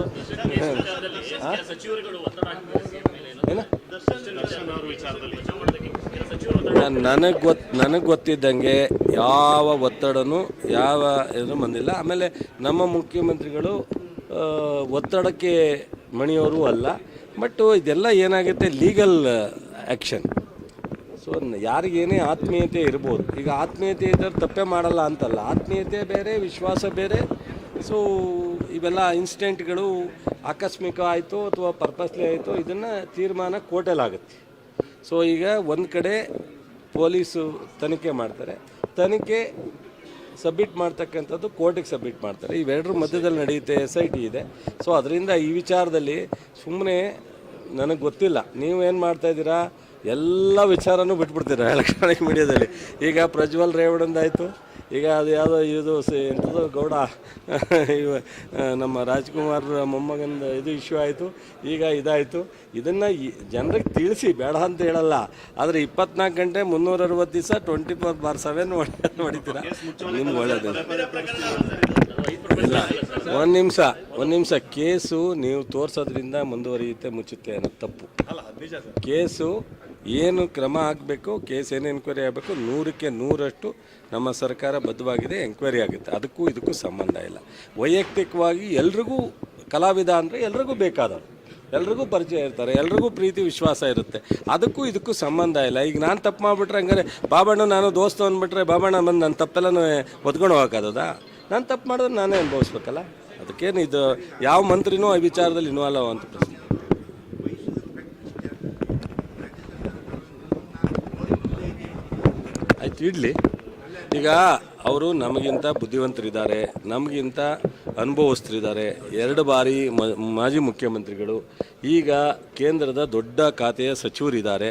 ಅದು? ನನಗೆ ಗೊತ್ತು ನನಗೆ ಗೊತ್ತಿದ್ದಂಗೆ ಯಾವ ಒತ್ತಡನೂ ಯಾವ ಇದು ಬಂದಿಲ್ಲ. ಆಮೇಲೆ ನಮ್ಮ ಮುಖ್ಯಮಂತ್ರಿಗಳು ಒತ್ತಡಕ್ಕೆ ಮಣಿಯೋರು ಅಲ್ಲ. ಬಟ್ ಇದೆಲ್ಲ ಏನಾಗುತ್ತೆ? ಲೀಗಲ್ ಆ್ಯಕ್ಷನ್ ಸೊ ಯಾರಿಗೇನೇ ಆತ್ಮೀಯತೆ ಇರ್ಬೋದು. ಈಗ ಆತ್ಮೀಯತೆ ಇದ್ದರೆ ತಪ್ಪೇ ಮಾಡಲ್ಲ ಅಂತಲ್ಲ. ಆತ್ಮೀಯತೆ ಬೇರೆ ವಿಶ್ವಾಸ ಬೇರೆ. ಸೊ ಇವೆಲ್ಲ ಇನ್ಸಿಡೆಂಟ್ಗಳು ಆಕಸ್ಮಿಕ ಆಯಿತು ಅಥವಾ ಪರ್ಪಸ್ಲಿ ಆಯಿತು ಇದನ್ನು ತೀರ್ಮಾನ ಕೋರ್ಟಲ್ಲಾಗುತ್ತೆ. ಸೊ ಈಗ ಒಂದು ಕಡೆ ಪೊಲೀಸು ತನಿಖೆ ಮಾಡ್ತಾರೆ. ತನಿಖೆ ಸಬ್ಮಿಟ್ ಮಾಡ್ತಕ್ಕಂಥದ್ದು ಕೋರ್ಟಿಗೆ ಸಬ್ಮಿಟ್ ಮಾಡ್ತಾರೆ. ಇವೆರಡರ ಮಧ್ಯದಲ್ಲಿ ನಡೆಯುತ್ತೆ ಎಸ್ ಐ ಟಿ ಇದೆ. ಸೊ ಅದರಿಂದ ಈ ವಿಚಾರದಲ್ಲಿ ಸುಮ್ಮನೆ ನನಗೆ ಗೊತ್ತಿಲ್ಲ. ನೀವೇನು ಏನು ಮಾಡ್ತಾ ಇದ್ದೀರಾ? ಎಲ್ಲ ವಿಚಾರನೂ ಬಿಟ್ಬಿಡ್ತೀರಾ? ಎಲೆಕ್ಟ್ರಾನಿಕ್ ಮೀಡಿಯಾದಲ್ಲಿ. ಈಗ ಪ್ರಜ್ವಲ್ ರೇವಣ್ಣಂದಾಯಿತು. ಈಗ ಅದು ಯಾವುದೋ ಇದು ಸಿ ಎಂಥದ್ದು ಗೌಡ. ಇವ ನಮ್ಮ ರಾಜ್ಕುಮಾರ್ ಮೊಮ್ಮಗಂದ ಇದು ಇಶ್ಯೂ ಆಯಿತು. ಈಗ ಇದಾಯಿತು. ಇದನ್ನು ಜನರಿಗೆ ತಿಳಿಸಿ ಬೇಡ ಅಂತ ಹೇಳಲ್ಲ. ಆದರೆ ಇಪ್ಪತ್ನಾಲ್ಕು ಗಂಟೆ ಮುನ್ನೂರ ಅರವತ್ತು ದಿವಸ ಟ್ವೆಂಟಿ ಫೋರ್ ಬಾರ್ ಸೆವೆನ್ ಹೊಡಿತೀರಾ ನಿಮ್ಗೆ ಒಳ್ಳೇದು. ಇಲ್ಲ ಒಂದು ನಿಮಿಷ ಒಂದು ನಿಮಿಷ. ಕೇಸು ನೀವು ತೋರಿಸೋದ್ರಿಂದ ಮುಂದುವರಿಯುತ್ತೆ ಮುಚ್ಚುತ್ತೆ ಅನ್ನೋದು ತಪ್ಪು. ಕೇಸು ಏನು ಕ್ರಮ ಆಗಬೇಕು, ಕೇಸ್ ಏನು ಎನ್ಕ್ವೈರಿ ಆಗಬೇಕು, ನೂರಕ್ಕೆ ನೂರಷ್ಟು ನಮ್ಮ ಸರ್ಕಾರ ಬದ್ಧವಾಗಿದೆ ಎಂಕ್ವೈರಿ ಆಗುತ್ತೆ. ಅದಕ್ಕೂ ಇದಕ್ಕೂ ಸಂಬಂಧ ಇಲ್ಲ. ವೈಯಕ್ತಿಕವಾಗಿ ಎಲ್ರಿಗೂ ಕಲಾವಿದ ಅಂದರೆ ಎಲ್ರಿಗೂ ಬೇಕಾದವರು ಎಲ್ರಿಗೂ ಪರಿಚಯ ಇರ್ತಾರೆ, ಎಲ್ರಿಗೂ ಪ್ರೀತಿ, ವಿಶ್ವಾಸ ಇರುತ್ತೆ. ಅದಕ್ಕೂ ಇದಕ್ಕೂ ಸಂಬಂಧ ಇಲ್ಲ. ಈಗ ನಾನು ತಪ್ಪು ಮಾಡಿಬಿಟ್ರೆ ಹಂಗಾರೆ, ಬಾಬಣ್ಣ, ನಾನು ದೋಸ್ತು ಅಂದ್ಬಿಟ್ರೆ ಬಾಬಣ್ಣ ಬಂದು ನನ್ನ ತಪ್ಪೆಲ್ಲ ಒದ್ಕೊಂಡು ನಾನು ತಪ್ಪು ಮಾಡಿದ್ರೆ ನಾನೇ ಅನುಭವಿಸ್ಬೇಕಲ್ಲ? ಅದಕ್ಕೇನು ಇದು, ಯಾವ ಮಂತ್ರಿನೂ ಆ ವಿಚಾರದಲ್ಲಿ ಇನ್ವಾಲ್ವ್ ಅಂತ ಪ್ರಶ್ನೆ ಆಯ್ತು, ಇಡಲಿ. ಈಗ ಅವರು ನಮಗಿಂತ ಬುದ್ಧಿವಂತರಿದ್ದಾರೆ, ನಮಗಿಂತ ಅನುಭವಸ್ಥರಿದ್ದಾರೆ. ಎರಡು ಬಾರಿ ಮಾಜಿ ಮುಖ್ಯಮಂತ್ರಿಗಳು, ಈಗ ಕೇಂದ್ರದ ದೊಡ್ಡ ಖಾತೆಯ ಸಚಿವರಿದ್ದಾರೆ.